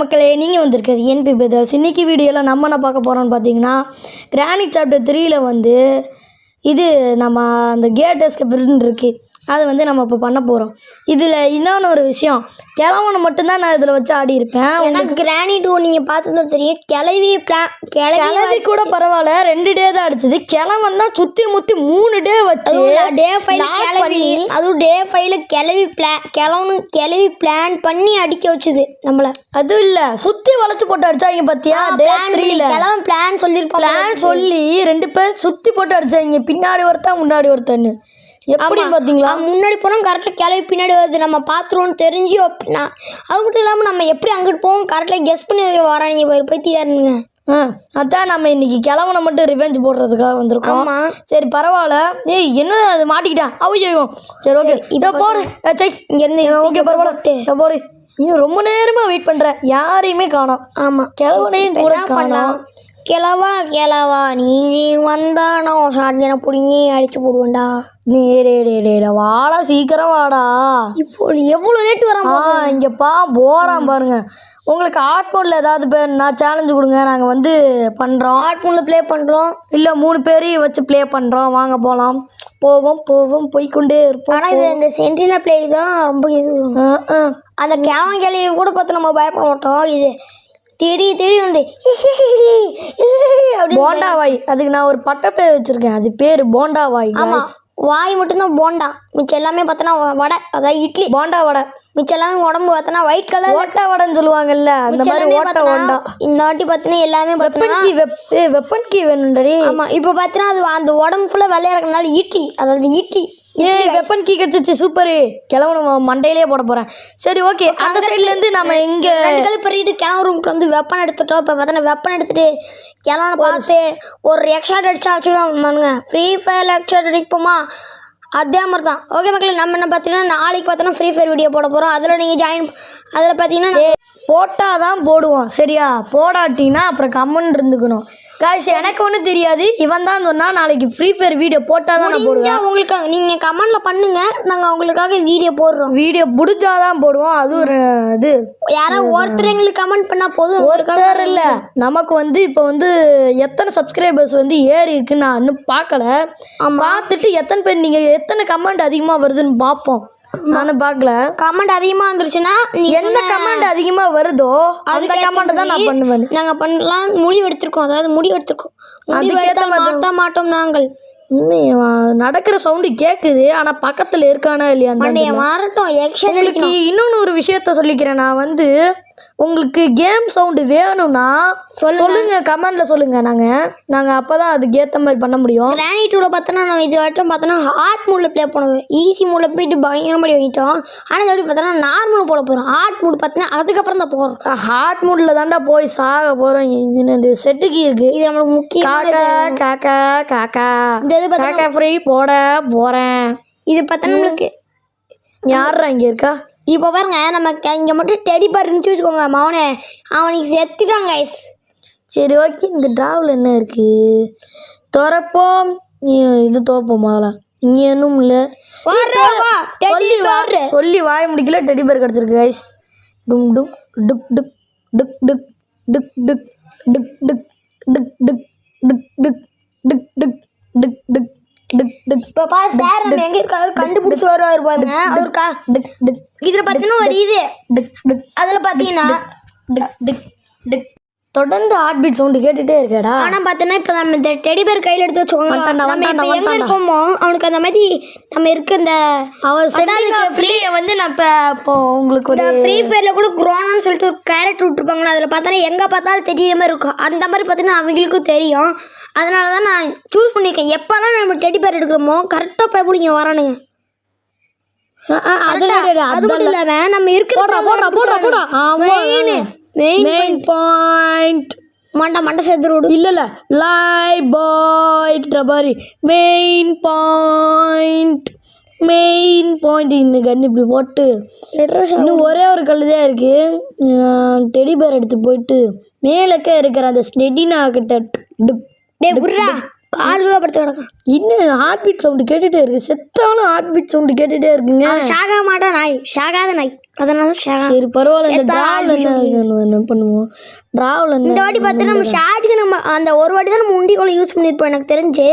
மக்களே நீங்கள் வந்திருக்கிறது என்பி பிரதர்ஸ். இன்னைக்கு வீடியோவில் நம்ம என்ன பார்க்க போகிறோம்னு பார்த்தீங்கன்னா கிராணி சாப்டர் த்ரீயில் வந்து இது நம்ம அந்த கேட் எஸ்கேப்னு இருக்குது அது வந்து நம்ம இப்போ பண்ண போகிறோம் இதில் இன்னொன்று ஒரு விஷயம். கிழவனை மட்டும்தான் நான் இதில் வச்சு ஆடி இருப்பேன். எனக்கு கிராணி டூ நீங்கள் பார்த்ததா தெரியும். கிளவி கிளவி கூட பரவாயில்ல. ரெண்டு டே தான் அடிச்சது. கிழவன் தான் சுற்றி முற்றி மூணு டே வச்சு டே ஃபைல் கிளவி அதுவும் டே ஃபைல கிளவி பிளான் கிளவனு கிளவி பிளான் பண்ணி அடிக்க வச்சுது நம்மள. அது இல்லை. சுற்றி வளைச்சு போட்டு அடிச்சாங்க பார்த்தியா டே த்ரீல கிளவன் பிளான் சொல்லியிருப்பான் பிளான் சொல்லி ரெண்டு பேர் சுற்றி போட்டு அடிச்சாங்க. பின்னாடி ஒருத்தன் முன்னாடி ஒருத்தன்னு. எப்படின்னு பார்த்தீங்களா முன்னாடி போனோம் கரெக்டாக கிளவி பின்னாடி வருது. நம்ம பார்த்துருவோம்னு தெரிஞ்சு அப்ப- நான் அது மட்டும் இல்லாமல் நம்ம எப்படி அங்கிட்டு போவோம் கரெக்டாக கெஸ் பண்ணி வராங்க போய் பைத்தியாருங்க ஆ அதான் நம்ம இன்னைக்கு கிழவனை மட்டும் ரிவெஞ்ச் போடுறதுக்காக வந்திருக்கோம். சரி பரவாயில்ல. ஏய் என்ன அது? மாட்டிக்கிட்டேன். அவையோ சரி ஓகே இப்போ போடு. சை. இங்கேருந்து ஓகே பரவாயில்ல. போடு. நீ ரொம்ப நேரமா வெயிட் பண்ற. யாரையுமே காணோம். ஆமாம் கிழவனையும் கூட காணோம். கிளவா கிளவா நீ வந்தானோ ஷார்ட் பிடிங்கி அடிச்சு போடுவேன்டா. நீ டே டே டே டே, வாடா சீக்கிரம் வாடா. இப்போ எவ்வளோ லேட் வரான் ஆ இங்க பா போறான் பாருங்க. உங்களுக்கு ஆர்ட் மோட்ல ஏதாவது பேர்னா சேலஞ்சு கொடுங்க. நாங்க வந்து பண்றோம். ஆர்ட் மூணில் ப்ளே பண்ணுறோம் இல்ல மூணு பேரையும் வச்சு ப்ளே பண்றோம். வாங்க போலாம். போவோம் போவோம். போய்க்கொண்டே இருப்போம். ஆனால் இது இந்த சென்டினல் ப்ளே தான் ரொம்ப இது. அந்த கேவன் கேள்வியை கூட பார்த்து நம்ம பயப்பட மாட்டோம். இது தேடி தேடி வந்து போண்டா வாய். அதுக்கு நான் ஒரு பட்ட பேர் வச்சிருக்கேன். அது பேரு போண்டா வாய் ஆமாம் guys. வாய் மட்டும்தான் போண்டா. மிச்சம் எல்லாமே பார்த்தோன்னா வடை. அதாவது இட்லி. போண்டா வடை. மிச்சம் எல்லாமே உடம்பு பார்த்தோன்னா ஒயிட் கலர் ஓட்ட வடைன்னு சொல்லுவாங்கல்ல அந்த மாதிரி ஓட்ட ஓண்டா. இந்த வாட்டி பார்த்தீங்கன்னா எல்லாமே வெப்பன் கீ வெப்பன் கீ வேணும்டடி ஆமா. இப்போ பார்த்தீங்கன்னா அது அந்த உடம்பு ஃபுல்லாக வெள்ளையா இருக்கனால இட்லி. அதாவது இட்லி. ஏய் வெப்பன் கீ கிடைச்சிச்சு சூப்பரு கிளம்பு மண்டையிலே போட போறேன். சரி ஓகே அந்த சைடுல இருந்து நம்ம இங்க பெருகிட்டு கிளம்ப ரூமுக்கு வந்து வெப்பன் எடுத்துட்டோம். இப்போ பார்த்தீங்கன்னா வெப்பன் எடுத்துட்டு கிளம்ப பார்த்து ஒரு எக்ஸ்ட்ரா அடிச்சா வச்சுடுவோம் பாருங்க ஃப்ரீ ஃபயர் எக்ஸ்ட்ரா அடிப்போமா? அதே மாதிரி தான் ஓகே மக்களே நம்ம என்ன பார்த்தீங்கன்னா நாளைக்கு பார்த்தோன்னா ஃப்ரீ ஃபயர் வீடியோ போட போகிறோம் அதில் நீங்கள் ஜாயின் அதில் பார்த்தீங்கன்னா போட்டாதான் போடுவோம். சரியா? போடாட்டினா அப்புறம் கம்மன் இருந்துக்கணும். காய்ஸ் எனக்கு ஒன்றும் தெரியாது. இவன் தான் சொன்னா நாளைக்கு ஃப்ரீ ஃபயர் வீடியோ போட்டால் தான் நான் போடுவேன். முடிஞ்சா உங்களுக்காக நீங்கள் கமெண்டில் பண்ணுங்க. நாங்கள் உங்களுக்காக வீடியோ போடுறோம். வீடியோ முடிஞ்சாதான் போடுவோம். அது ஒரு இது. யாராவது ஒருத்தர் எங்களுக்கு கமெண்ட் பண்ணால் போதும். ஒருத்தர் இல்லை. நமக்கு வந்து இப்போ வந்து எத்தனை சப்ஸ்கிரைபர்ஸ் வந்து ஏறி இருக்குன்னு நான் இன்னும் பார்க்கல. பார்த்துட்டு எத்தனை பேர் நீங்கள் எத்தனை கமெண்ட் அதிகமாக வருதுன்னு பார்ப்போம். நானும் பார்க்கல. கமெண்ட் அதிகமாக வந்துருச்சுன்னா எந்த கமெண்ட் அதிகமாக வருதோ அந்த கமெண்ட் தான் நான் பண்ணுவேன். நாங்கள் பண்ணலாம் முடிவு எடுத்திருக்கோம். அதாவது முடிவு எடுத்திருக்கோம். மாற்ற மாட்டோம் நாங்கள். இன்னும் நடக்கிற சவுண்டு கேட்குது ஆனால் பக்கத்தில் இருக்கானா இல்லையா மாறட்டும் இன்னொன்று ஒரு விஷயத்த சொல்லிக்கிறேன். நான் வந்து உங்களுக்கு கேம் சவுண்டு வேணும்னா சொல்லுங்க. கமெண்ட்ல சொல்லுங்க. நாங்க நாங்க அப்பதான் அதுக்கு ஏத்த மாதிரி பண்ண முடியும். கிராணி டூல பார்த்தோன்னா நம்ம இது வட்டம் பார்த்தோன்னா ஹார்ட் மூடில் ப்ளே பண்ணுவோம். ஈஸி மூடில் போயிட்டு பயங்கரமாக வாங்கிட்டோம். ஆனால் இந்த வாட்டி பார்த்தோன்னா நார்மல் போட போகிறோம் ஹார்ட் மூடு பார்த்தீங்கன்னா அதுக்கப்புறம் தான் போகிறோம் ஹார்ட் மூட்ல தாண்டா போய் சாக போறோம். இது இந்த செட்டுக்கு இருக்கு. இது நம்மளுக்கு முக்கியமான காக்கா காக்கா காக்கா. இந்த இது பார்த்தா ஃப்ரீ போட போறேன். இது பார்த்தா நம்மளுக்கு யாரா இங்க இருக்கா? இப்போ பாருங்க நம்ம இங்கே மட்டும் டெடி பார் இருந்துச்சு வச்சுக்கோங்க மவனே அவனுக்கு செத்துட்டான் கைஸ் சரி ஓகே இந்த டிராவல் என்ன இருக்கு திறப்போம் நீ இது தோப்போம் முதல்ல இங்க இன்னும் இல்லை சொல்லி வா சொல்லி வாய முடிக்கல டெடி பேர் கிடச்சிருக்கு கைஸ் டும் டும் டுக் டுக் டுக் டுக் டுக் டுக் டுக் டுக் டுக் டுக் பாப்பா சார் நம்ம எங்க இருக்காரு? கண்டுபிடிச்சு வருவார் பாருங்க. அவர் கா இதுல பாத்தீங்கன்னா ஒரு இது. அதுல பாத்தீங்கன்னா தொடர்ந்து ஹார்ட் பீட் சவுண்டு கேட்டுட்டே இருக்கேடா. ஆனால் பார்த்தோன்னா இப்போ நம்ம இந்த டெடி பேர் கையில் எடுத்து வச்சுக்கோங்க நம்ம இப்போ எங்கே. இருக்கோமோ அவனுக்கு அந்த மாதிரி நம்ம இருக்க இந்த அவன் செட்டிங் ஃப்ரீயை வந்து நான் இப்போ இப்போ உங்களுக்கு ஒரு ஃப்ரீ ஃபயரில் கூட குரோனான்னு சொல்லிட்டு ஒரு கேரட் விட்டுருப்பாங்களா அதில் பார்த்தோன்னா எங்கே பார்த்தாலும் தெரியுற மாதிரி இருக்கும். அந்த மாதிரி பார்த்தீங்கன்னா அவங்களுக்கும் தெரியும். அதனால தான் நான் சூஸ் பண்ணியிருக்கேன். எப்போல்லாம் நம்ம டெடி பேர் எடுக்கிறோமோ கரெக்டாக போய் பிடிங்க வரானுங்க. அதெல்லாம் அது மட்டும் இல்லாமல் நம்ம இருக்கிற போடுறா போடுறா போடுறா போடுறா. ஆமா. மெயின் மெயின் பாயிண்ட் மண்டை மண்டை சேர்த்து விடு. இல்ல இல்ல லை பாயிண்ட் மாதிரி மெயின் பாயிண்ட் மெயின் பாயிண்ட் இந்த கன் இப்படி போட்டு. இன்னும் ஒரே ஒரு கல் தான் இருக்கு டெடி பேர் எடுத்து போயிட்டு மேலக்க இருக்கிற அந்த ஸ்னெடினா கிட்ட கூட படுத்து கிடக்கும். இன்னும் ஹார்ட் பீட் சவுண்டு கேட்டுட்டே இருக்கு. செத்தாலும் ஹார்ட் பீட் சவுண்டு கேட்டுட்டே இருக்குங்க. ஷாகா மாட்டா நாய். ஷாகாத நாய். அதனால ஷாகா சரி பரவாயில்ல இந்த டிராவல் என்ன பண்ணுவோம்? டிராவல் இந்த வாட்டி பார்த்து நம்ம ஷார்ட்டுக்கு நம்ம அந்த ஒரு வாட்டி தான் நம்ம உண்டிக்குள்ள யூஸ் பண்ணியிருப்போம் எனக்கு தெரிஞ்சு.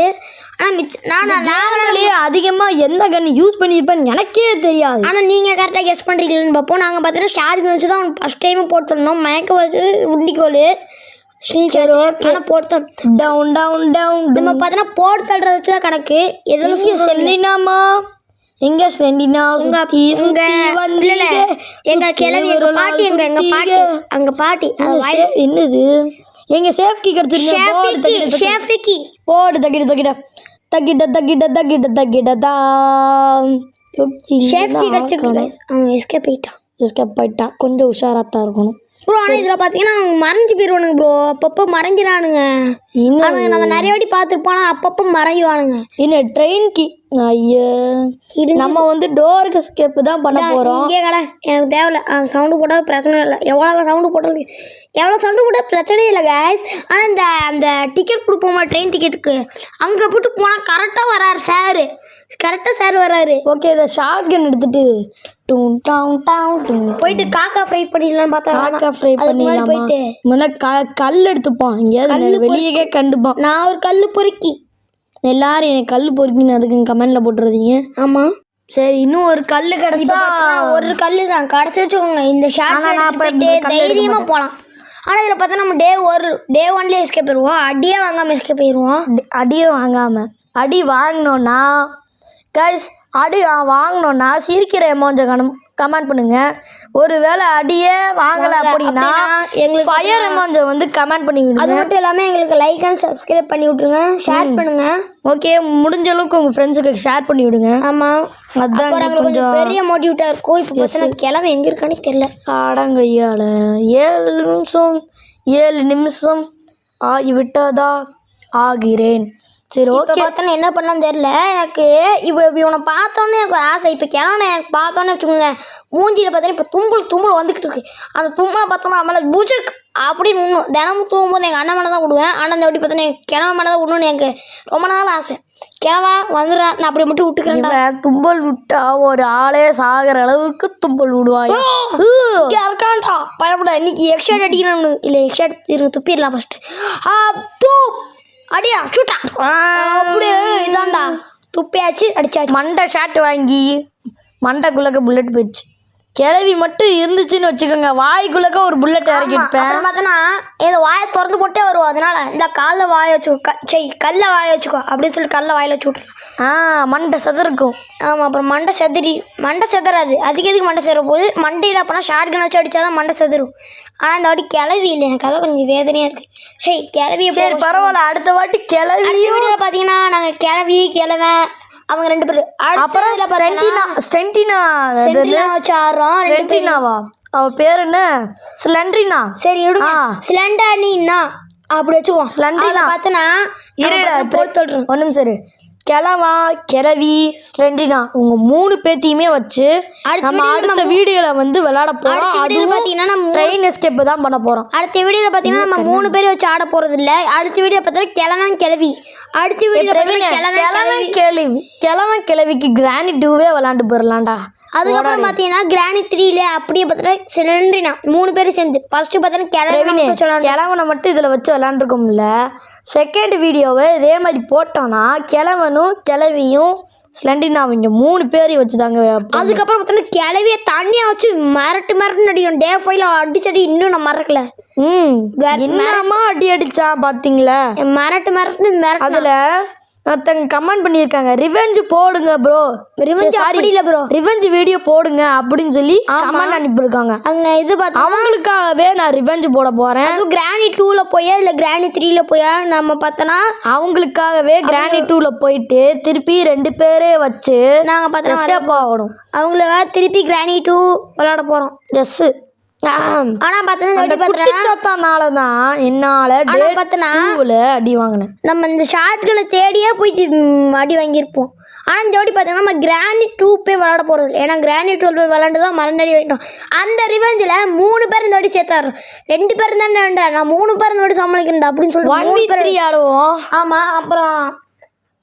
ஆனால் மிச்ச நான் கேமராலேயே அதிகமாக எந்த கன் யூஸ் பண்ணியிருப்பேன்னு எனக்கே தெரியாது. ஆனால் நீங்கள் கரெக்டாக கெஸ் பண்ணுறீங்கன்னு பார்ப்போம். நாங்கள் பார்த்தீங்கன்னா ஷார்ட் வச்சு தான் ஃபஸ்ட் டைம் போட்டுருந்தோம் மயக்க வச்சு உண்டிக்கோல் சரி ஓகே போட்டு டவுன் டவுன் டவுன் நம்ம பார்த்தீங்கன்னா போட்டு தள்ளுறத வச்சு தான் கணக்கு. எங்க சென்டினாமா எங்க சுத்தி உங்க இல்ல, வந்தீங்க. எங்க கிளவி எங்க பாட்டி எங்க எங்க பாட்டி? அங்க பாட்டி என்னது எங்க சேஃப்கி கிடைச்சிருங்க போடு தக்கிட ஷேஃபிக்கி போடு தக்கிட தக்கிட. தக்கிட தக்கிட தக்கிட தக்கிட தான் ஷேஃப்கி கிடச்சிருக்கு அவன் எஸ்கேப் போயிட்டான் எஸ்கேப் போயிட்டா கொஞ்சம் உஷாராத்தான் இருக்கணும். ப்ரோ ஆனால் இதில் பார்த்தீங்கன்னா அவங்க மறைஞ்சு போயிடுவானுங்க ப்ரோ அப்பப்போ மறைஞ்சிடானுங்க இன்னும் நம்ம நிறைய வாட்டி பார்த்துருப்போம் அப்பப்போ மறையுவானுங்க. இன்னும் ட்ரெயின் கி ஐயா. நம்ம வந்து டோருக்கு ஸ்கேப் தான் பண்ண போறோம். இங்கே கடை. எனக்கு தேவையில்ல. சவுண்டு போட்டால் பிரச்சனை இல்லை. எவ்வளோ சவுண்டு போட்டாலும் எவ்வளோ சவுண்டு போட்டால் பிரச்சனையே இல்லை guys. ஆனால் இந்த அந்த டிக்கெட் கொடுப்போமா ட்ரெயின் டிக்கெட்டுக்கு அங்கே போட்டு போனால் கரெக்டாக வராரு சாரு கரெக்டாக சார் வராரு. ஓகே இதை ஷார்ட் கன் எடுத்துட்டு டூம் டவுன் டவுன் டூம் போயிட்டு காக்கா ஃப்ரை பண்ணிடலாம்னு பார்த்தா காக்கா ஃப்ரை பண்ணிடலாமா? போயிட்டு. முன்ன க கல் எடுத்துப்பான் எங்கேயாவது வெளியே கண்டுப்பான் நான் ஒரு கல் பொறுக்கி. எல்லாரும் எனக்கு கல் பொறுக்கின்னு அதுக்கு கமெண்ட்ல போட்டுறதீங்க. ஆமாம் சரி இன்னும் ஒரு கல் கிடைச்சா ஒரு கல் தான். கடைசி வச்சுக்கோங்க. இந்த ஷார்ட் எடுக்க தைரியமாக போகலாம் ஆனால் இதில் பார்த்தா நம்ம டே ஒரு டே ஒன்லேயே எஸ்கேப் போயிடுவோம் அடியே வாங்காமல் எஸ்கேப் போயிடுவோம் அடி- அடியும் வாங்காம. அடி வாங்கினோன்னா கைஸ் அடி ஆ, வாங்கினோன்னா சிரிக்கிற எமோஞ்ச கணம். கமெண்ட் பண்ணுங்க. ஒருவேளை அடியே வாங்கல அப்படின்னா எங்களுக்கு ஃபயர் எமோஞ்ச வந்து கமெண்ட் பண்ணி அது மட்டும் இல்லாமல் எங்களுக்கு லைக் அண்ட் சப்ஸ்கிரைப் பண்ணி விட்ருங்க ஷேர் பண்ணுங்க. ஓகே முடிஞ்ச அளவுக்கு உங்க ஃப்ரெண்ட்ஸுக்கு ஷேர் பண்ணி விடுங்க. ஆமாம் எங்களுக்கு கொஞ்சம் பெரிய மோட்டிவேட்டாக இருக்கும். இப்போ கிழமை எங்கே இருக்கானே தெரில அடங்கையால ஏழு நிமிஷம் ஏழு நிமிஷம் ஆகிவிட்டதா? ஆகிறேன். சரி ஓகே பார்த்தோன்னா என்ன பண்ணலாம்னு தெரில எனக்கு இவ இவனை பார்த்தோன்னே எனக்கு ஒரு ஆசை. இப்போ கிழமை எனக்கு பார்த்தோன்னே வச்சுக்கோங்க. மூஞ்சியில் பார்த்தோன்னா இப்போ தும்பல் தும்பல் வந்துக்கிட்டு இருக்கு. அந்த தும்பலை பார்த்தோன்னா மேலே புஜக் அப்படின்னு விடணும் தினமும் தூங்கும்போது எங்கள் அண்ணன் மேலே தான் விடுவேன் ஆனால் இந்த வாட்டி பார்த்தோன்னா கிழமை மேலே தான் விடணும்னு எனக்கு ரொம்ப நாள் ஆசை. கிழவா வந்துடுறேன் நான் அப்படி மட்டும் விட்டுக்கிறேன்டா. இவன் தும்பல் விட்டா ஒரு ஆளே சாகிற அளவுக்கு தும்பல் விடுவாய் இருக்கான்டா. பயப்பட இன்னைக்கு எக்ஷாட் அடிக்கணும்னு. இல்லை எக்ஷாட் இரு துப்பிடலாம் ஃபஸ்ட்டு தூ. அடியா சூட்டா. அப்படியே இதான்டா துப்பியாச்சு அடிச்சாச்சு. மண்டை ஷாட் வாங்கி மண்டைக்குள்ளக்க புல்லட் போயிடுச்சு. கிளவி மட்டும் இருந்துச்சுன்னு வச்சுக்கோங்க. வாய்க்குள்ளக்க ஒரு புல்லட் இறக்கிருப்பேன் அப்புறம் பார்த்தோன்னா என் வாயை திறந்து போட்டே வருவோம் அதனால இந்த காலில் வாயை வச்சுக்கோ க சரி கல்ல வாயை வச்சுக்கோ அப்படின்னு சொல்லி கல்ல வாயில் வச்சு விட்ருலாம் ஆ மண்டை சதுருக்கும் ஆமாம் அப்புறம் மண்டை செதறி மண்டை செதறாது. அதுக்கு எதுக்கு மண்டை செதற போகுது? மண்டையில் அப்போனா ஷார்ட் கன் வச்சு அடித்தா தான் மண்டை செதறும். ஆனால் இந்த வாட்டி கிளவி இல்லை. எனக்கு அதான் கொஞ்சம் வேதனையாக இருக்குது சரி கிளவி சரி பரவாயில்ல. அடுத்த வாட்டி கிளவி பார்த்தீங்கன்னா நாங்கள் கிளவி கிழவன் அவங்க ரெண்டு பேரும் அப்புறம் ஸ்டென்டினா ஸ்டென்டினா ரெண்டு பேரும் ஸ்டென்டினாவா? அவ பேர் என்ன? ஸ்லெண்ட்ரினா சரி விடுங்க. ஆ. சிலண்டர்னா அப்படி வச்சுக்குவோம். ஸ்லெண்டினா. பார்த்தனா இருடா போட்டு ஒரு நிமிஷம் இரு கிழவா கிழவி ஸ்லெண்டினா உங்க மூணு பேத்தையுமே வச்சு நம்ம அடுத்த வீடியோல வந்து விளையாட போறோம். அதுவும் பார்த்தீங்கன்னா நம்ம ட்ரெயின் எஸ்கேப் தான் பண்ண போறோம். அடுத்த வீடியோவில் பார்த்தீங்கன்னா நம்ம மூணு பேர் வச்சு ஆட போகிறது இல்லை. அடுத்த வீடியோ பார்த்தா கிழவன் கிளவி அடுத்த வீடியோ கிழவன் கிளவி கிழவன் கிழவிக்கு கிராணி டூவே விளையாண்டு போயிடலாம்டா அதுக்கப்புறம் பார்த்தீங்கன்னா கிராணி த்ரீல அப்படியே பார்த்தீங்கன்னா சிலிண்டரினா மூணு பேரும் சேர்ந்து. ஃபர்ஸ்ட் பார்த்தீங்கன்னா கிழவன் கிழவனை மட்டும் இதில் வச்சு விளாண்டுருக்கோம்ல செகண்ட் வீடியோவை இதே மாதிரி போட்டோன்னா கிழவனும் கிழவியும் ஸ்லெண்டினாவிங்க மூணு பேரையும் வச்சு தாங்க அதுக்கப்புறம் பார்த்தீங்கன்னா கிளவியை தண்ணியாக வச்சு மிரட்டு மிரட்டு அடிக்கும். டே ஃபைவ்ல அடிச்சடி இன்னும் நான் மறக்கல. ம் என்னமா அடி அடிச்சான் பார்த்தீங்களா மிரட்டு மிரட்டு மிரட்டு அதில் ஒருத்தங்க கமெண்ட் பண்ணியிருக்காங்க ரிவெஞ்ச் போடுங்க ப்ரோ Revenge அப்படி இல்ல bro. ரிவெஞ்ச் வீடியோ போடுங்க அப்படின்னு சொல்லி கமெண்ட் அனுப்பியிருக்காங்க. அங்கே இது பார்த்தா அவங்களுக்காகவே நான் ரிவெஞ்ச் போட போறேன். அதுவும் கிராணி டூவில் போயா இல்லை கிராணி த்ரீல போயா? நம்ம பார்த்தோன்னா அவங்களுக்காகவே கிரானி டூல போயிட்டு திருப்பி ரெண்டு பேரே வச்சு நாங்கள் பார்த்தோன்னா எஸ்கேப் ஆகணும். அவங்கள திருப்பி கிராணி டூ விளாட போகிறோம் எஸ் குட்டிச்சாத்தானால தான் என்னால டூவில் அடி வாங்கினேன். நம்ம இந்த ஷார்ட்களை தேடியே போயிட்டு அடி வாங்கியிருப்போம். ஆனால் இந்த வாட்டி பார்த்தீங்கன்னா நம்ம கிரானி டூ போய் விளாட போகிறது ஏன்னா கிரானி டூ போய் விளாண்டு தான் மறுநடி வைட்டோம் அந்த ரிவெஞ்சில் மூணு பேர் இந்த வாட்டி சேர்த்தாரு ரெண்டு பேர் தானே வேண்டாம் நான் மூணு பேர் இந்த வாட்டி சமாளிக்கிறேன் அப்படின்னு ஒன் சொல்லிட்டு வி த்ரீ ஆடுவோம் ஆமாம் அப்புறம்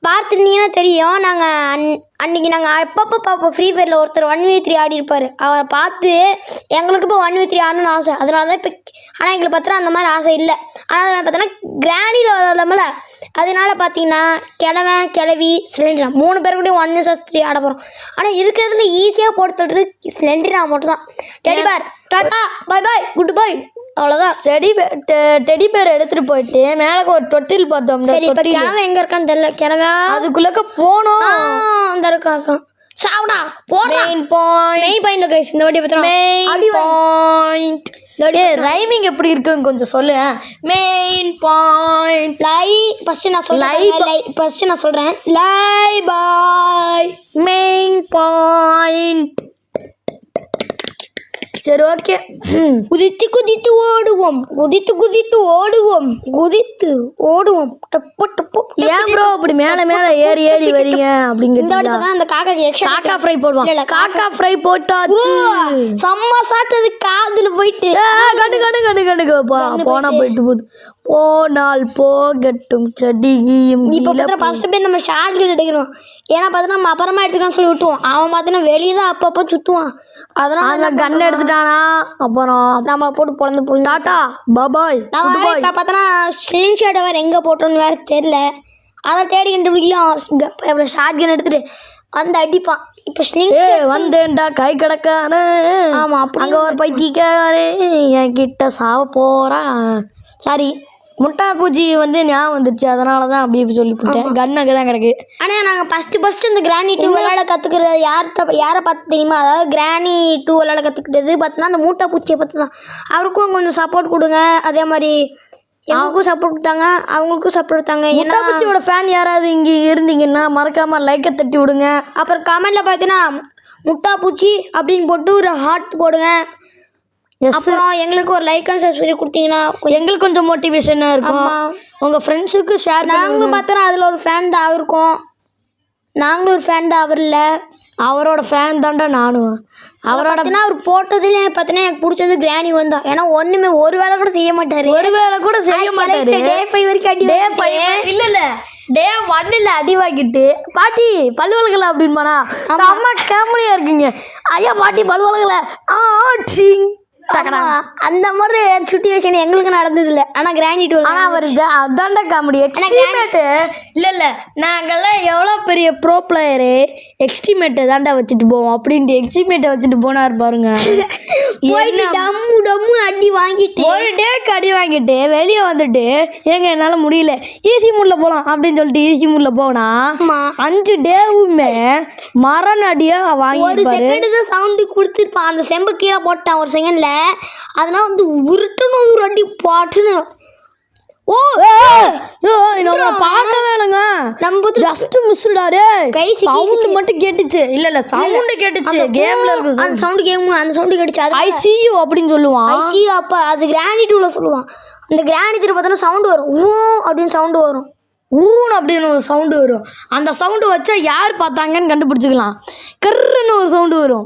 பார்த்துருந்தீங்கன்னா தெரியும். நாங்கள் அன்றைக்கி நாங்கள் அப்பப்போ பார்ப்போம் ஃப்ரீ ஃபயரில் ஒருத்தர் ஒன் வி த்ரீ ஆடி இருப்பார். அவரை பார்த்து எங்களுக்கு இப்போ ஒன் வி த்ரீ ஆடணும்னு ஆசை. அதனால தான் இப்போ ஆனால் எங்களுக்கு பார்த்தா அந்த மாதிரி ஆசை இல்லை. ஆனால் அதில் பார்த்தோன்னா கிராணியில் விளாடலாமல அதனால பார்த்தீங்கன்னா கிழவன் கிழவி சிலிண்டர் மூணு பேர் கூட ஒன் த்ரீ ஆட போகிறோம் ஆனால் இருக்கிறதுல ஈஸியாக போட்டு தட்டுறது சிலிண்டரா மட்டும் தான் teddy bear tata bye bye good bye அவ்வளோதான் டெடி டெடி பேர் எடுத்துட்டு போயிட்டு மேலே ஒரு தொட்டில் பார்த்தோம் சரி இப்போ கிழவன் எங்கே இருக்கான்னு தெரியல. கிழவா? அதுக்குள்ளக்க போனோம். அந்த இருக்காக்கா சாவுடா போடா. Main point main point guys இந்த வாட்டி பத்திரம்? மெயின் பாயிண்ட் ரைமிங் எப்படி இருக்குன்னு கொஞ்சம் சொல்லு மெயின் பாயிண்ட் லை ஃபர்ஸ்ட் நான் சொல்றேன். லை ஃபர்ஸ்ட் நான் சொல்றேன். லை பாய் மெயின் பாயிண்ட் சரி ஓகே குதித்து குதித்து ஓடுவோம். குதித்து குதித்து ஓடுவோம். குதித்து ஓடுவோம். டப்பு டப்பு. ஏன் ப்ரோ அப்படி மேலே மேலே ஏறி ஏறி வரீங்க பார்த்தா அந்த காக்கா காக்கா ஃப்ரை இல்ல, காக்கா ஃப்ரை போட்டாச்சு. செம்ம சாப்பிட்டது காதுல போயிட்டு. கண்டு கண்டு கண்டு கண்டு போனா போயிட்டு போகுது. போனால் போகட்டும் செடியும் இப்போ பார்த்தா ஃபர்ஸ்ட் போய் நம்ம ஷார்ட் எடுக்கணும். ஏன்னா பார்த்தா நம்ம அப்புறமா எடுத்துக்கலாம்னு சொல்லி விட்டுவோம் அவன் பார்த்தீங்கன்னா வெளியே தான் அப்பப்போ சுற்றுவான் அதனால அந்த கன் எடுத்துட்டானா? அப்புறம் நம்மளை போட்டு பொழந்து பொழந்து. டாட்டா பாபாய் நான் இப்போ பார்த்தோன்னா ஸ்க்ரீன் ஷாட்டை வேறு எங்கே போட்டோன்னு வேறு தெரில அதை தேடி கண்டுபிடிக்கலாம். அப்புறம் ஷார்ட் கன் எடுத்துட்டு வந்து அடிப்பான். இப்போ ஏ வந்தேன்டா கை கிடக்கான. ஆமாம் அப்படி அங்க ஒரு பைத்தியக்காரே என் கிட்ட சாவ போறான். சாரி முட்டா பூச்சி வந்து ஞாபகம் வந்துருச்சு. அதனால தான் அப்படி சொல்லிவிட்டேன் கன் அங்கே தான் கிடக்கு. ஆனால் நாங்கள் ஃபஸ்ட்டு ஃபஸ்ட்டு இந்த கிராணி டூ விளையாட கற்றுக்கிறது யார் யாரை பார்த்து தெரியுமா? அதாவது கிராணி டூ விளையாட கற்றுக்கிட்டது பார்த்தீங்கன்னா அந்த மூட்டை பூச்சியை பார்த்து தான் அவருக்கும் கொஞ்சம் சப்போர்ட் கொடுங்க. அதே மாதிரி எங்களுக்கும் சப்போர்ட் கொடுத்தாங்க. அவங்களுக்கும் சப்போர்ட் கொடுத்தாங்க. முட்டா பூச்சியோட ஃபேன் யாராவது இங்க இருந்தீங்கன்னா மறக்காம லைக்கை தட்டி விடுங்க. அப்புறம் கமெண்ட்டில் பார்த்தீங்கன்னா முட்டா பூச்சி அப்படின்னு போட்டு ஒரு ஹார்ட் போடுங்க. அப்புறம் எங்களுக்கு ஒரு லைக் அண்ட் சப்ஸ்கிரைப் கொடுத்தீங்கன்னா எங்களுக்கு கொஞ்சம் மோட்டிவேஷனா இருக்கும். ஆமா. உங்க ஃப்ரெண்ட்ஸுக்கு ஷேர் நாங்களும் பார்த்தோன்னா அதில் ஒரு ஃபேன் தான் அவருக்கும். நாங்களும் ஒரு ஃபேன் தான் அவர் இல்லை. அவரோட ஃபேன் தான்டா நானும். அவரோட அவர் போட்டதுல பார்த்தீங்கன்னா எனக்கு பிடிச்சது கிராணி வந்தா ஏன்னா ஒண்ணுமே ஒரு வேலை கூட செய்ய மாட்டாரு. ஒரு வேளை கூட செய்ய மாட்டாரு. டே ஃபைவ் வரைக்கும் அடி டே ஃபைவ் இல்ல இல்ல. டே ஒன்னில் அடி வாங்கிட்டு பாட்டி பல்லு வளர்க்கல அப்படின்பானா. செம்ம காமெடியா இருக்கீங்க. ஐயா பாட்டி பல்லு வளர்க்கல. ஆ டிங் அந்த மாதிரி சுச்சுவேஷன் எங்களுக்கு நடந்தது இல்லை ஆனா கிராணி டூ ஆனா அவர் இது- அதான்டா காமெடி எக்ஸ்ட்ரீமேட்டு இல்ல இல்ல. நாங்கெல்லாம் எவ்வளோ பெரிய ப்ரோ பிளேயரு எக்ஸ்ட்ரீமேட்டை தான்டா வச்சுட்டு போவோம். அப்படின்ட்டு எக்ஸ்ட்ரீமேட்டை வச்சுட்டு போனார் பாருங்க. டம்மு டம்மு அடி வாங்கிட்டு. ஒரு டேக்கு அடி வாங்கிட்டு வெளியே வந்துட்டு ஏங்க என்னால் முடியல. ஈசி மூடில் போகலாம் அப்படின்னு சொல்லிட்டு ஈசி மூடில் போனா அஞ்சு டேவுமே மரண அடியா ஒரு வாங்கி செகண்ட் தான் சவுண்டு கொடுத்துருப்பான். அந்த செம்பு கீழே போட்டான் ஒரு செகண்ட்ல அதனால வந்து உருட்டுன்னு ஒரு அடி பாட்டுன்னு. ஓ நம்மள பார்க்கவே இல்லைங்க. நம்ம ஜஸ்ட் மிஸ்டா டே சவுண்ட் மட்டும் கேட்டுச்சு. இல்ல இல்ல சவுண்ட் கேட்டுச்சு. கேம்ல இருக்கு அந்த சவுண்டு கேட்கும் அந்த சவுண்டு கிடைச்சு அது ஐ சி யூ அப்படின்னு சொல்லுவான். ஐசி அப்போ அது கிராணி டூவில் சொல்லுவான். அந்த கிராணி திரு பார்த்தோன்னா சவுண்டு வரும். ஊ அப்படின்னு சவுண்டு வரும். ஊன் அப்படின்னு ஒரு சவுண்டு வரும். அந்த சவுண்டு வச்சா யார் பார்த்தாங்கன்னு கண்டுபிடிச்சிக்கலாம். கர்ன்னு ஒரு சவுண்டு வரும்.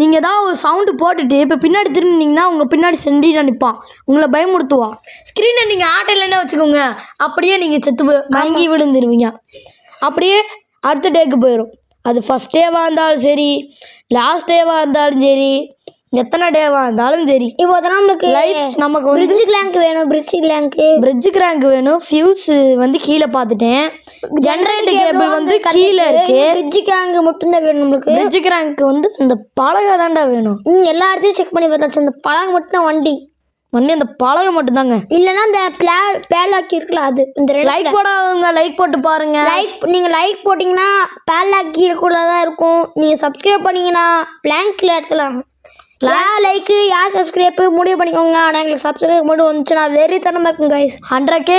நீங்கள் ஏதாவது ஒரு சவுண்டு போட்டுட்டு இப்போ பின்னாடி திரும்பினீங்கன்னா உங்கள் பின்னாடி சென்டினா நிற்பான் உங்களை பயமுறுத்துவான். ஸ்க்ரீனை நீங்கள் ஆட்டலைன்னு வச்சுக்கோங்க? அப்படியே நீங்கள் செத்து வாங்கி விழுந்துருவீங்க. அப்படியே அடுத்த டேக்கு போயிடும் அது ஃபஸ்ட் டேவாக இருந்தாலும் சரி லாஸ்ட் டேவாக இருந்தாலும் சரி எத்தனை டேவாக இருந்தாலும் சரி. இப்போ நம்மளுக்கு லைஃப் நமக்கு வந்து பிரிட்ஜ் கிளாங்க் வேணும் பிரிட்ஜ் கிளாங்க்கு பிரிட்ஜ் கிராங்க் வேணும். ஃபியூஸ் வந்து கீழே பார்த்துட்டேன். ஜென்ரேட்டர் கேபிள் வந்து கீழே இருக்கு. பிரிட்ஜ் கிளாங்க் மட்டும்தான் வேணும் நம்மளுக்கு. பிரிட்ஜ் கிராங்க் வந்து இந்த பலகை தான்டா வேணும். எல்லா இடத்தையும் செக் பண்ணி பார்த்தாச்சு. அந்த பழம் மட்டும்தான் வண்டி. ஒன்லி அந்த பலகை மட்டும்தாங்க. இல்லைன்னா இந்த பிளா பேலாக்கி இருக்குல்ல அது. இந்த லைக் போடாதவங்க லைக் போட்டு பாருங்க. லைக் நீங்கள் லைக் போட்டிங்கன்னா பேலாக்கி இருக்குள்ள தான் இருக்கும். நீங்கள் சப்ஸ்கிரைப் பண்ணீங்கன்னா பிளாங்க்ல எடுத்துலாம் யார் லைக்கு யார் சப்ஸ்கிரைப் முடிவு பண்ணிக்கோங்க. ஆனால் எங்களுக்கு சப்ஸ்கிரைப் மட்டும் வந்துச்சுன்னா வெறித்தனமாக இருக்கும் கைஸ் ஹண்ட்ரட் கே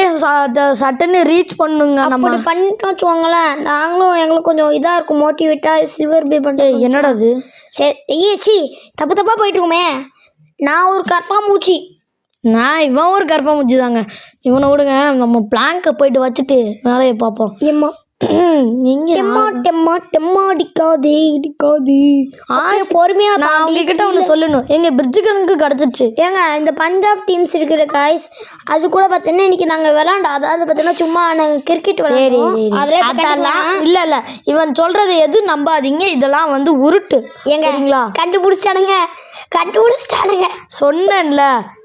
சட்டுன்னு ரீச் பண்ணுங்க நம்ம. பண்ணிட்டு வச்சுக்கோங்களேன் நாங்களும் எங்களுக்கு கொஞ்சம் இதாக இருக்கும் மோட்டிவேட்டாக சில்வர் பே பண்ணிட்டு ஏய், என்னடா அது? சரி ஐயே சி தப்பு தப்பாக போயிட்டு இருக்குமே நான் ஒரு கற்பாம்பூச்சி நான் இவன் ஒரு கர்ப்பமுச்சி தாங்க. இவனை விடுங்க நம்ம பிளாங்கை போயிட்டு வச்சுட்டு வேலையை பார்ப்போம். ஏம்மா எங்க டெம்மா டெம்மா டெம்மா அடிக்காதே இடிக்காதே அப்படியே பொறுமையா நான் உங்ககிட்ட ஒன்று சொல்லணும். எங்க பிரிட்ஜு கணக்கு கிடச்சிருச்சு ஏங்க இந்த பஞ்சாப் டீம்ஸ் இருக்கிற காய்ஸ் அது கூட பார்த்தீங்கன்னா இன்னைக்கு நாங்கள் விளாண்டோம் அதாவது பார்த்தீங்கன்னா சும்மா நாங்கள் கிரிக்கெட் விளாண்டோம் அதில் அதெல்லாம் இல்ல இல்ல. இவன் சொல்றது எது நம்பாதீங்க. இதெல்லாம் வந்து உருட்டு. ஏங்க சரிங்களா? கண்டுபிடிச்சிட்டானுங்க. கண்டுபிடிச்சிட்டானுங்க. சொன்னேன்ல.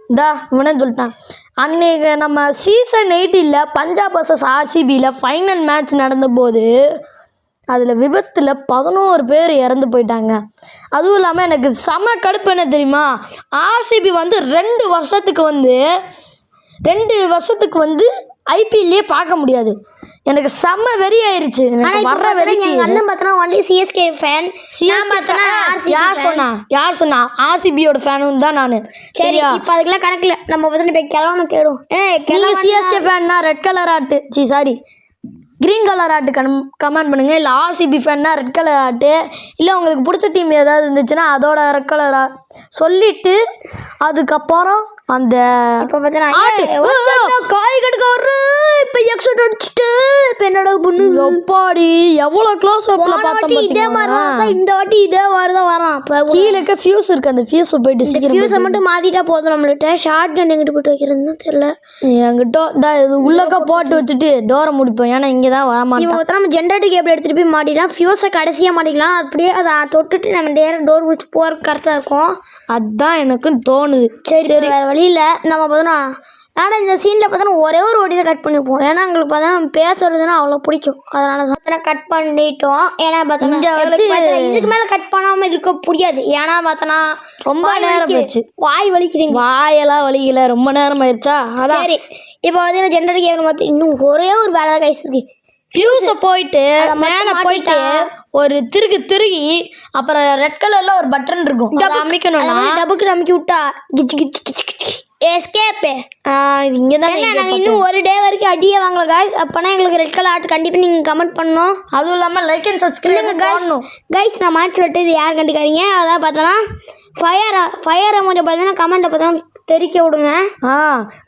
இந்தா இவனே சொல்லிட்டான். அன்னைக்கு நம்ம சீசன் எயிட்டில் பஞ்சாப் வர்சஸ் ஆர்சிபியில் ஃபைனல் மேட்ச் நடந்தபோது அதில் விபத்தில் பதினோரு பேர் இறந்து போயிட்டாங்க. அதுவும் இல்லாமல் எனக்கு செம கடுப்பு என்ன தெரியுமா? ஆர்சிபி வந்து ரெண்டு வருஷத்துக்கு வந்து ரெண்டு வருஷத்துக்கு வந்து ஐபிஎல்லையே பார்க்க முடியாது. எனக்கு செம்ம வெறி ஆயிருச்சு. எனக்கு வர்ற வெறிக்கு எங்கள் அண்ணன் பார்த்தோன்னா ஒன்லி சிஎஸ்கே ஃபேன் நான் பார்த்தோன்னா யார் சொன்னா? யார் சொன்னா? ஆர்சிபியோட ஃபேனும் தான் நான். சரி இப்போ அதுக்கெல்லாம் கணக்கில் நம்ம பார்த்தோன்னா இப்போ கிளவனை தேடும் ஏ நீங்க சிஎஸ்கே ஃபேன்னா ரெட் கலர் ஆட்டு சி சாரி கிரீன் கலர் ஆட்டு கம் கமெண்ட் பண்ணுங்க. இல்லை ஆர்சிபி ஃபேன்னா ரெட் கலர் ஆட்டு இல்லை உங்களுக்கு பிடிச்ச டீம் ஏதாவது இருந்துச்சுன்னா அதோட ரெட் கலரா சொல்லிட்டு அதுக்கப்புறம் அந்த இப்போ ஒருத்தன் காய் கடுக்க வர்றேன் இப்போ எக்ஸட் அடிச்சுட்டு இப்போ என்னோட பொண்ணு? எப்பாடி எவ்வளோ க்ளோஸ் வாட்டி இதே மாதிரி? தான் இந்த வாட்டி இதே மாதிரி தான் வரான். இப்போ கீழே ஃபியூஸ் இருக்கு அந்த ஃபியூஸை போயிட்டு சீக்கிரம் ஃபியூஸை மட்டும் மாற்றிட்டா போதும் நம்மள்கிட்ட ஷார்ட் கன் எங்கிட்ட போட்டு வைக்கிறதுன்னு தெரியல. என்கிட்ட இந்த இது உள்ளக்கா போட்டு வச்சுட்டு டோரை முடிப்போம். ஏன்னா இங்கே தான் வரமாட்டேன் இவன் பார்த்தா நம்ம ஜென்ரேட்டர் கேபிள் எடுத்துகிட்டு போய் மாட்டிடலாம்? ஃபியூஸை கடைசியாக மாட்டிக்கலாம். அப்படியே அதை தொட்டுட்டு நம்ம நேரம் டோர் பிடிச்சி போகிறதுக்கு கரெக்டாக இருக்கும். அதான் எனக்கும் தோணுது. சரி சரி. வழியில் நம்ம பார்த்தோன்னா ஆனால் இந்த சீனில் பார்த்தோன்னா ஒரே ஒரு வாட்டி தான் கட் பண்ணிப்போம் ஏன்னா எங்களுக்கு பார்த்தா பேசுறதுன்னா அவ்வளோ பிடிக்கும். அதனால தான் பார்த்தோன்னா கட் பண்ணிட்டோம். ஏன்னா பார்த்தோன்னா பார்த்தோன்னா இதுக்கு மேலே கட் பண்ணாமல் இருக்க முடியாது ஏன்னா பார்த்தோன்னா ரொம்ப நேரம் வலிக்குது. போச்சு. வாய் வலிக்குதுங்க வாயெல்லாம் வலிக்கல. ரொம்ப நேரம் ஆயிடுச்சா? அதான். சரி. இப்போ வந்து ஜென்ரேட்டர் கேபிள் மாற்றி இன்னும் ஒரே ஒரு வேலை தான் கைஸ் இருக்கு. ஃபியூஸை போயிட்டு மேலே போயிட்டு ஒரு திருகு திருகி அப்புறம் ரெட் கலர்ல ஒரு பட்டன் இருக்கும். அமைக்கணும்னா டபுக்கு நம்பிக்கி விட்டா கிச்சு கிச்சு கிச்சு கிச்சு எஸ்கேப்பு இது இங்கே தான் நாங்கள் இன்னும் ஒரு டே வரைக்கும் அடியே வாங்கல காய்ஸ் அப்போனா எங்களுக்கு ரெட் கலர் ஆர்ட் கண்டிப்பாக நீங்கள் கமெண்ட் பண்ணணும். அதுவும் இல்லாமல் லைக் அண்ட் சப்ஸ்கிரைப் பண்ணணும் கைஸ் நான் மாற்றி விட்டு இது யார் கண்டுக்காதீங்க. அதான் பார்த்தோன்னா ஃபயர் ஃபயர் கொஞ்சம் பார்த்தீங்கன்னா கமெண்ட்டை பார்த்தா தெரிக்க விடுங்க. ஆ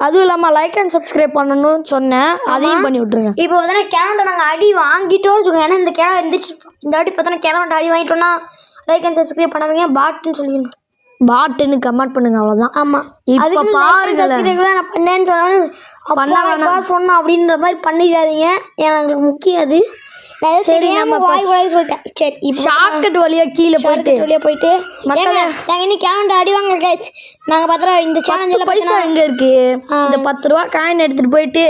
அதுவும் இல்லாமல் லைக் அண்ட் சப்ஸ்கிரைப் பண்ணணும்னு சொன்னேன். அதையும் பண்ணி விட்ருங்க இப்போ பார்த்தோன்னா கேலண்டர் நாங்கள் அடி வாங்கிட்டோம்னு வச்சுக்கோங்க. ஏன்னா இந்த கேலண்டர் இருந்துச்சு இந்த வாட்டி பார்த்தோன்னா கேலண்டர் அடி வாங்கிட்டோம்னா லைக் அண்ட் சப்ஸ்கிரைப் பண்ணாதீங்க. பாட்டுன்னு சொல்லிடுங்க. பாட்டுன்னு கமெண்ட் பண்ணுங்க அவ்வளோதான் ஆமாம் இப்ப கூட நான் பண்ணேன்னு சொன்னாலும் பண்ண சொன்னோம் அப்படின்ற மாதிரி பண்ணிடாதீங்க. ஏன்னா எங்களுக்கு முக்கியம் அது. எதுவும் தெரியாம வாய் வாய் சொல்லிட்டேன். சரி இப்போ ஷார்ட்கட் வழியா கீழே போயிட்டு. வெளியே போயிட்டு. மக்களே. ஏங்க, நாங்க இன்னும் கேலண்டர் அடி வாங்கல கைஸ் நாங்க பார்த்தா இந்த சேலஞ்சில் பைசா எங்க இருக்கு? இந்த பத்து ரூபா காயின் எடுத்துட்டு போயிட்டு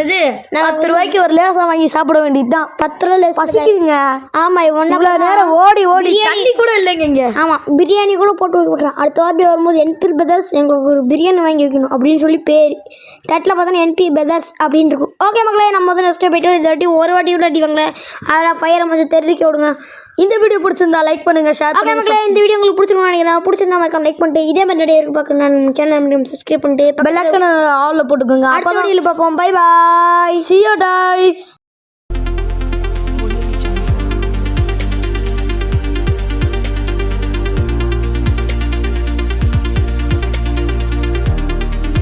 இது பத்து ரூபாய்க்கு ஒரு லேசம் வாங்கி சாப்பிட வேண்டியதுதான். பத்து ரூபா less பசிக்குதுங்க. ஆமா ஒன்றா நேரம் ஓடி ஓடி தண்ணி கூட இல்லைங்க இங்க. ஆமா பிரியாணி கூட போட்டு வைக்க விட்றேன் அடுத்த வாட்டி வரும்போது என்பி பிரதர்ஸ் எங்களுக்கு ஒரு பிரியாணி வாங்கி வைக்கணும் அப்படின்னு சொல்லி பேர். தட்டில் பார்த்தா என்பி பிரதர்ஸ் அப்படின்னு இருக்கும். ஓகே மக்களே நம்ம முதல்ல நெக்ஸ்ட் போயிட்டு இந்த வாட்டி ஒரு வாட்டி கூட அடிவாங்களே அதில் ஃபயரை கொஞ்சம் தெரிவிக்க விடுங்க. இந்த வீடியோ பிடிச்சிருந்தா லைக் பண்ணுங்க ஷேர் பண்ணுங்க இந்த வீடியோ உங்களுக்கு பிடிச்சிருக்கோம் நினைக்கிறேன். பிடிச்சிருந்தா மறக்காம லைக் பண்ணிட்டு இதே மாதிரி நிறைய இருக்கு பார்க்க நான் சேனல் சப்ஸ்கிரைப் பண்ணிட்டு பெல் ஐக்கன் ஆல்ல போட்டுக்கோங்க. அடுத்த வீடியோவில் பார்ப்போம். Bye bye you guys.